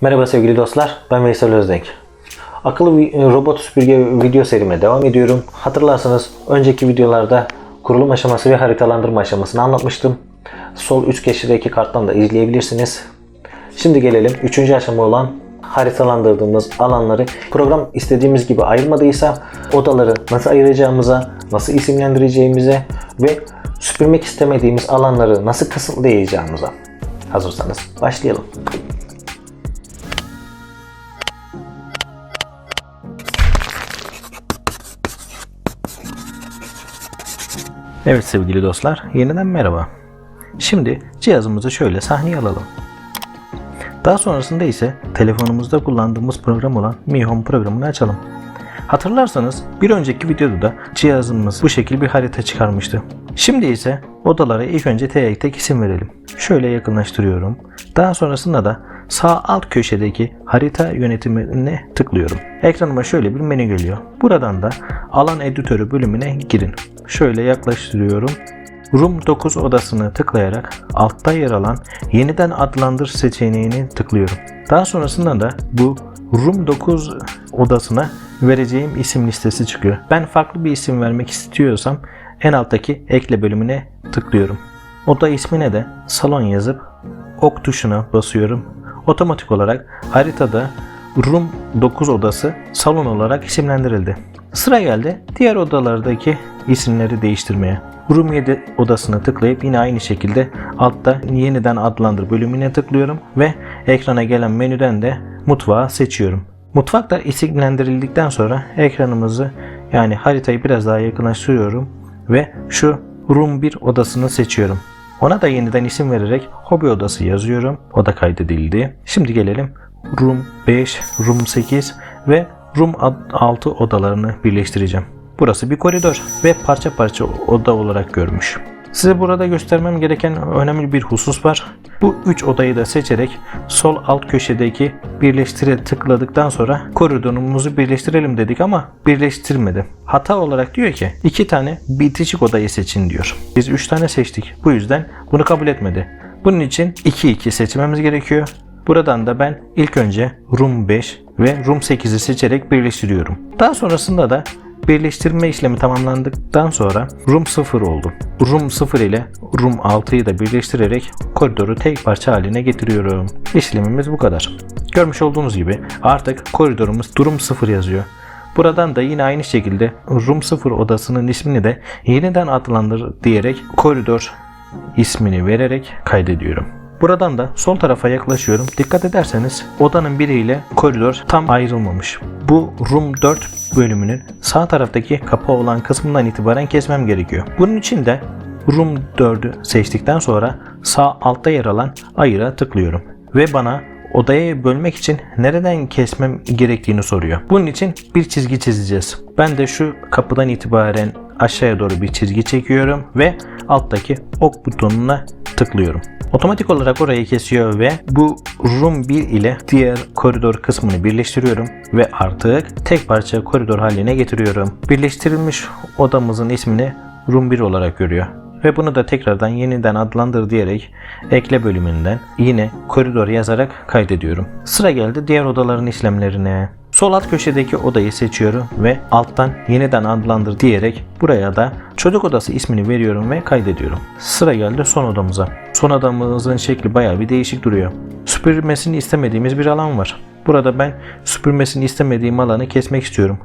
Merhaba sevgili dostlar, ben Veysel Özdenk. Akıllı e, robot süpürge video serime devam ediyorum. Hatırlarsanız önceki videolarda kurulum aşaması ve haritalandırma aşamasını anlatmıştım. Sol üst köşedeki karttan da izleyebilirsiniz. Şimdi gelelim 3. aşama olan haritalandırdığımız alanları program istediğimiz gibi ayırmadıysa odaları nasıl ayıracağımıza, nasıl isimlendireceğimize ve süpürmek istemediğimiz alanları nasıl kısıtlayacağımıza. Hazırsanız başlayalım. Evet sevgili dostlar, yeniden merhaba. Şimdi cihazımızı şöyle sahneye alalım. Daha sonrasında ise telefonumuzda kullandığımız program olan Mi Home programını açalım. Hatırlarsanız bir önceki videoda da cihazımız bu şekil bir harita çıkarmıştı. Şimdi ise odalara ilk önce tek tek isim verelim. Şöyle yakınlaştırıyorum. Daha sonrasında da sağ alt köşedeki harita yönetimine tıklıyorum. Ekranıma şöyle bir menü geliyor. Buradan da alan editörü bölümüne girin. Şöyle yaklaştırıyorum. Room 9 odasını tıklayarak altta yer alan yeniden adlandır seçeneğini tıklıyorum. Daha sonrasında da bu Room 9 odasına vereceğim isim listesi çıkıyor. Ben farklı bir isim vermek istiyorsam en alttaki ekle bölümüne tıklıyorum. Oda ismine de salon yazıp ok tuşuna basıyorum. Otomatik olarak haritada Room 9 odası salon olarak isimlendirildi. Sıra geldi diğer odalardaki isimleri değiştirmeye. Room 7 odasına tıklayıp yine aynı şekilde altta yeniden adlandır bölümüne tıklıyorum ve ekrana gelen menüden de mutfağı seçiyorum. Mutfak da isimlendirildikten sonra ekranımızı yani haritayı biraz daha yakınlaştırıyorum ve şu Room 1 odasını seçiyorum. Ona da yeniden isim vererek hobi odası yazıyorum. O da kaydedildi. Şimdi gelelim Room 5, Room 8 ve Room 6 odalarını birleştireceğim. Burası bir koridor ve parça parça oda olarak görmüş. Size burada göstermem gereken önemli bir husus var. Bu 3 odayı da seçerek sol alt köşedeki birleştire tıkladıktan sonra koridorumuzu birleştirelim dedik ama birleştirmedi. Hata olarak diyor ki 2 tane bitişik odayı seçin diyor. Biz 3 tane seçtik. Bu yüzden bunu kabul etmedi. Bunun için 2-2 seçmemiz gerekiyor. Buradan da ben ilk önce Room 5 ve Room 8'i seçerek birleştiriyorum. Daha sonrasında da Birleştirme işlemi tamamlandıktan sonra Room 0 oldu. Room 0 ile Room 6'yı da birleştirerek koridoru tek parça haline getiriyorum. İşlemimiz bu kadar. Görmüş olduğunuz gibi artık koridorumuz Room 0 yazıyor. Buradan da yine aynı şekilde Room 0 odasının ismini de yeniden adlandır diyerek koridor ismini vererek kaydediyorum. Buradan da sol tarafa yaklaşıyorum. Dikkat ederseniz odanın biriyle koridor tam ayrılmamış. Bu Room 4 bölümünün sağ taraftaki kapı olan kısmından itibaren kesmem gerekiyor. Bunun için de Room 4'ü seçtikten sonra sağ altta yer alan ayıra tıklıyorum. Ve bana odaya bölmek için nereden kesmem gerektiğini soruyor. Bunun için bir çizgi çizeceğiz. Ben de şu kapıdan itibaren aşağıya doğru bir çizgi çekiyorum ve alttaki ok butonuna tıklıyorum. Otomatik olarak orayı kesiyor ve bu room 1 ile diğer koridor kısmını birleştiriyorum ve artık tek parça koridor haline getiriyorum. Birleştirilmiş odamızın ismini room 1 olarak görüyor. Ve bunu da tekrardan yeniden adlandır diyerek ekle bölümünden yine koridor yazarak kaydediyorum. Sıra geldi diğer odaların işlemlerine. Sol alt köşedeki odayı seçiyorum ve alttan yeniden adlandır diyerek buraya da çocuk odası ismini veriyorum ve kaydediyorum. Sıra geldi son odamıza. Son odamızın şekli bayağı bir değişik duruyor. Süpürmesini istemediğimiz bir alan var. Burada ben süpürmesini istemediğim alanı kesmek istiyorum.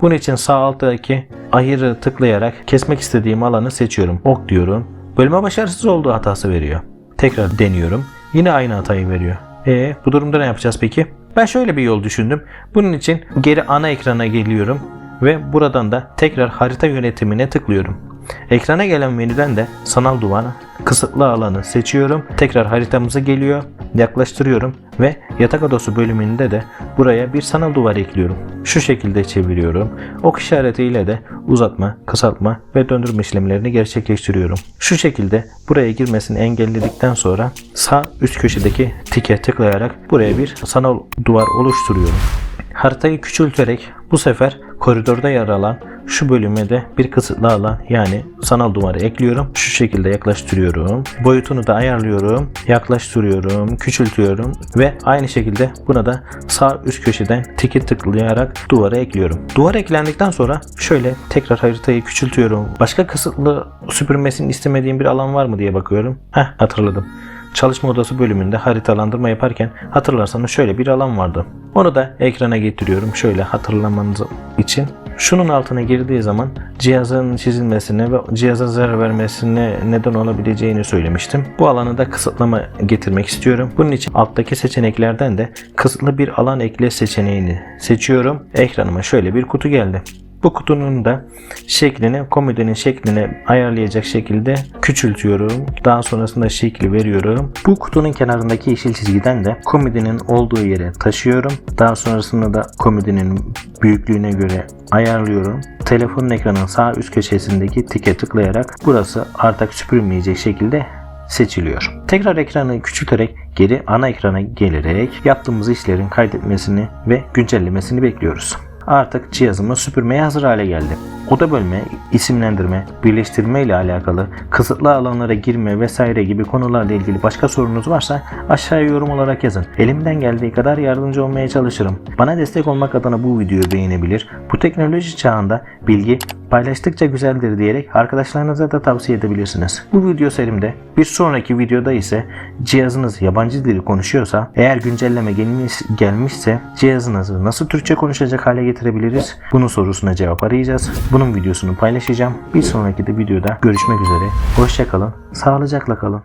Bunun için sağ alttaki ayırı tıklayarak kesmek istediğim alanı seçiyorum. Ok diyorum. Bölme başarısız olduğu hatası veriyor. Tekrar deniyorum. Yine aynı hatayı veriyor. E bu durumda ne yapacağız peki? Ben şöyle bir yol düşündüm. Bunun için geri ana ekrana geliyorum ve buradan da tekrar harita yönetimine tıklıyorum. Ekrana gelen menüden de sanal duvar kısıtlı alanı seçiyorum. Tekrar haritamıza geliyor. Yaklaştırıyorum ve yatak odası bölümünde de buraya bir sanal duvar ekliyorum. Şu şekilde çeviriyorum. Ok işaretiyle de uzatma, kısaltma ve döndürme işlemlerini gerçekleştiriyorum. Şu şekilde buraya girmesini engelledikten sonra sağ üst köşedeki tike tıklayarak buraya bir sanal duvar oluşturuyorum. Haritayı küçülterek bu sefer koridorda yer alan şu bölüme de bir kısıtlı alan yani sanal duvarı ekliyorum. Şu şekilde yaklaştırıyorum. Boyutunu da ayarlıyorum. Yaklaştırıyorum, küçültüyorum ve aynı şekilde buna da sağ üst köşeden tiki tıklayarak duvara ekliyorum. Duvar eklendikten sonra şöyle tekrar haritayı küçültüyorum. Başka kısıtlı süpürmesini istemediğim bir alan var mı diye bakıyorum. Heh hatırladım. Çalışma odası bölümünde haritalandırma yaparken hatırlarsanız şöyle bir alan vardı. Onu da ekrana getiriyorum şöyle hatırlamanız için. Şunun altına girdiği zaman cihazın çizilmesine ve cihaza zarar vermesine neden olabileceğini söylemiştim. Bu alanı da kısıtlama getirmek istiyorum. Bunun için alttaki seçeneklerden de kısıtlı bir alan ekle seçeneğini seçiyorum. Ekranıma şöyle bir kutu geldi. Bu kutunun da şeklini komodinin şekline ayarlayacak şekilde küçültüyorum. Daha sonrasında şekli veriyorum. Bu kutunun kenarındaki yeşil çizgiden de komodinin olduğu yere taşıyorum. Daha sonrasında da komodinin büyüklüğüne göre ayarlıyorum. Telefonun ekranın sağ üst köşesindeki tike tıklayarak burası artık süpürülmeyecek şekilde seçiliyor. Tekrar ekranı küçülterek geri ana ekrana gelerek yaptığımız işlerin kaydetmesini ve güncellemesini bekliyoruz. Artık cihazımız süpürmeye hazır hale geldi. Oda bölme, isimlendirme, birleştirme ile alakalı kısıtlı alanlara girme vesaire gibi konularla ilgili başka sorunuz varsa aşağıya yorum olarak yazın. Elimden geldiği kadar yardımcı olmaya çalışırım. Bana destek olmak adına bu videoyu beğenebilir. Bu teknoloji çağında bilgi paylaştıkça güzeldir diyerek arkadaşlarınıza da tavsiye edebilirsiniz. Bu video serimde bir sonraki videoda ise cihazınız yabancı dili konuşuyorsa eğer güncelleme gelmiş, gelmişse cihazınızı nasıl Türkçe konuşacak hale getirebiliriz? Bunun sorusuna cevap arayacağız. Bunun videosunu paylaşacağım. Bir sonraki de videoda görüşmek üzere. Hoşçakalın. Sağlıcakla kalın.